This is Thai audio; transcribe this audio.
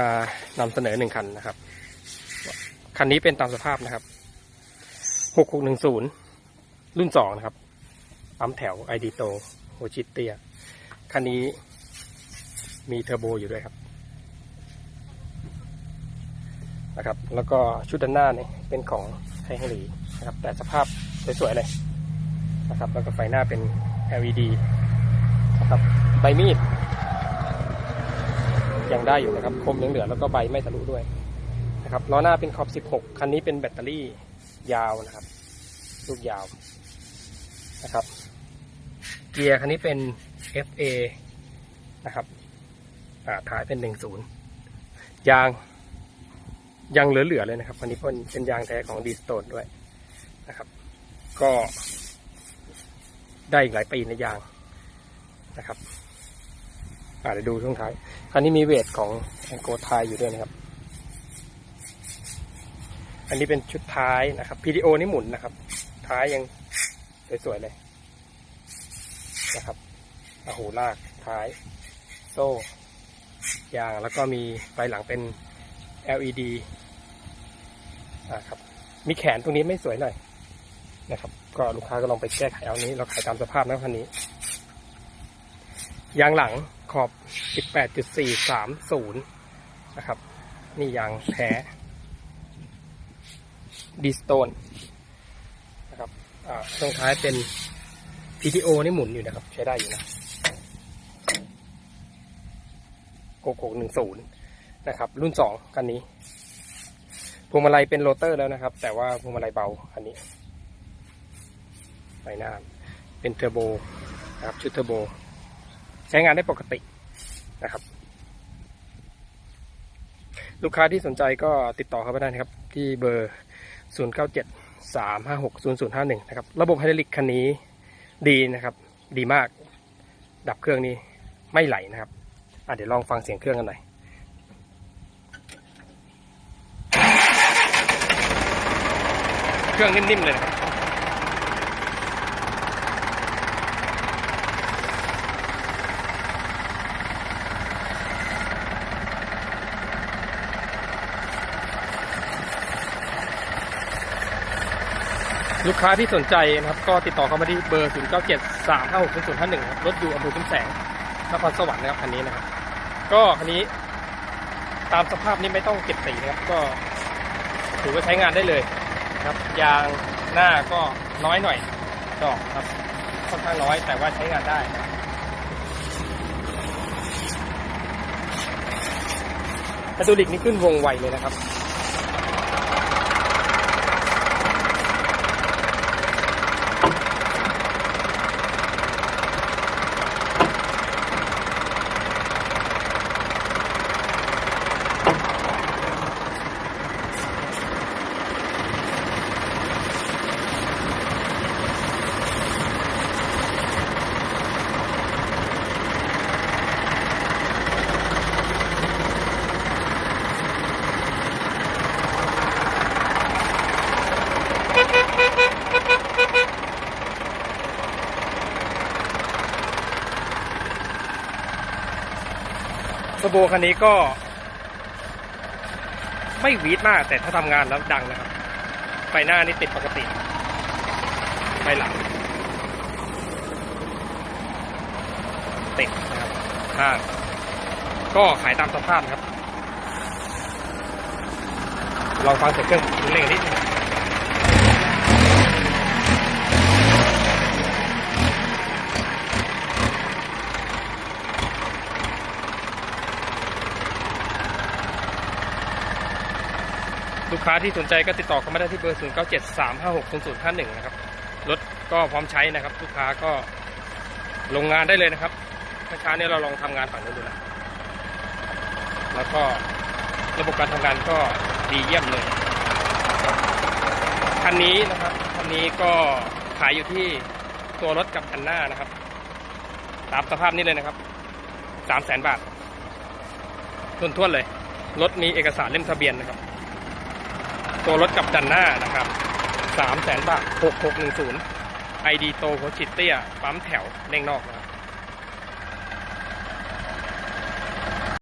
มานำเสนอหนึ่งคันนะครับ คันนี้เป็นตามสภาพนะครับ6610รุ่นสองนะครับปั๊มแถวไอดีโตโฮชิเตียคันนี้มีเทอร์โบอยู่ด้วยครับนะครับ แล้วก็ชุดด้านหน้าเนี่ยเป็นของไทฮังหลีนะครับ แต่สภาพสวยๆเลยนะครับ แล้วก็ไฟหน้าเป็น LED นะครับใบมีด ยังได้อยู่นะครับ คมยังเหลือแล้วก็ใบไม่ทะลุด้วยนะครับล้อหน้าเป็นขอบ 16 คันนี้เป็นแบตเตอรี่ยาวนะครับ ลูกยาวนะครับ เกียร์คันนี้เป็น FA นะครับอ่าท้ายเป็น 10 ยางยังเหลือๆเลยนะครับคันนี้เป็นเป็นยางแท้ของดีสโตนด้วยนะครับ ก็ได้อีกหลายปีในยางนะครับ อ่าเดี๋ยวดูช่วงท้าย คันนี้มีเวทของแองโกไทยอยู่ด้วยนะครับ อันนี้เป็นชุดท้ายนะครับ PDO นี่หมุนนะครับ ท้ายยังสวยๆเลยนะครับอาหูลากท้าย โซ่ยางแล้วก็มีไฟหลังเป็น LED อ่าครับ มีแขนตรงนี้ไม่สวยหน่อยนะครับ ก็ลูกค้าก็ลองไปแก้ไขเอานี้ เราขายตามสภาพนะคันนี้ ยางหลัง ขอบ 18.430 นะครับ นี่ยางแท้ดีสโตนนะครับอ่าช่วงท้ายเป็น PTO นี่หมุนอยู่นะครับ ใช้ได้อยู่นะโกโก้หนึ่งศูนะครับ รุ่นสองคันนี้พวงมาลัยเป็นโรเตอร์แล้วนะครับ แต่ว่าพวงมาลัยเบาคันนี้ไฟหน้าเป็นเทอร์โบนะครับชุดเทอร์โบ ใช้งานได้ปกตินะครับ ลูกค้าที่สนใจก็ติดต่อเข้าไปได้นะครับ ที่เบอร์ 0 9 7 3 5 6 0 0 5 1 นะครับ ระบบไฮดรอลิกคันนี้ดีนะครับ ดีมาก ดับเครื่องนี้ไม่ไหลนะครับอะเดี๋ยวลองฟังเสียงเครื่องกันหน่อยเครื่องนิ่มๆเลยนะครับ ลูกค้าที่สนใจนะครับก็ติดต่อเข้ามาที่เบอร์ 0 9 7 3 5 6 0 0 5 1 รถอยู่อำเภอชุมแสงนครสวรรค์นะครับคันนี้นะครับ ก็คันนี้ตามสภาพนี้ไม่ต้องเก็บสีนะครับก็ถือว่าใช้งานได้เลยนะครับ ยางหน้าก็น้อยหน่อยดอกครับค่อนข้างน้อยแต่ว่าใช้งานได้นะครับไฮดรอลิกนี่ขึ้นวงไวเลยนะครับ โบคันนี้ก็ ไม่หวีดมากแต่ถ้าทำงานแล้วดังนะครับ ไฟหน้านี่ติดปกติ ไฟหลังติดนะครับข้างก็ขายตามสภาพนะครับ ลองฟังเสียงเครื่องเร่งนิดนึง ลูกค้าที่สนใจก็ติดต่อเข้ามาได้ที่เบอร์ 0 9 7 3 5 6 0 0 5 1 นะครับ รถก็พร้อมใช้นะครับ ลูกค้าก็ลงงานได้เลยนะครับเมื่อเช้าเนี้เราลองทำงานฝั่งนู้นดูนะแล้วก็ระบบการทำงานก็ดีเยี่ยมเลยคันนี้นะครับคันนี้ก็ขายอยู่ที่ตัวรถกับคันหน้านะครับ ตามสภาพนี้เลยนะครับสามแสนบาททวนเลย รถมีเอกสารเล่มทะเบียนนะครับ ตัวรถกับดันหน้านะครับสามแสนบาทหกหกหนึ่งศูนย์ไอดีโตโคชิเตียปั๊มแถวเร่งนอกนะ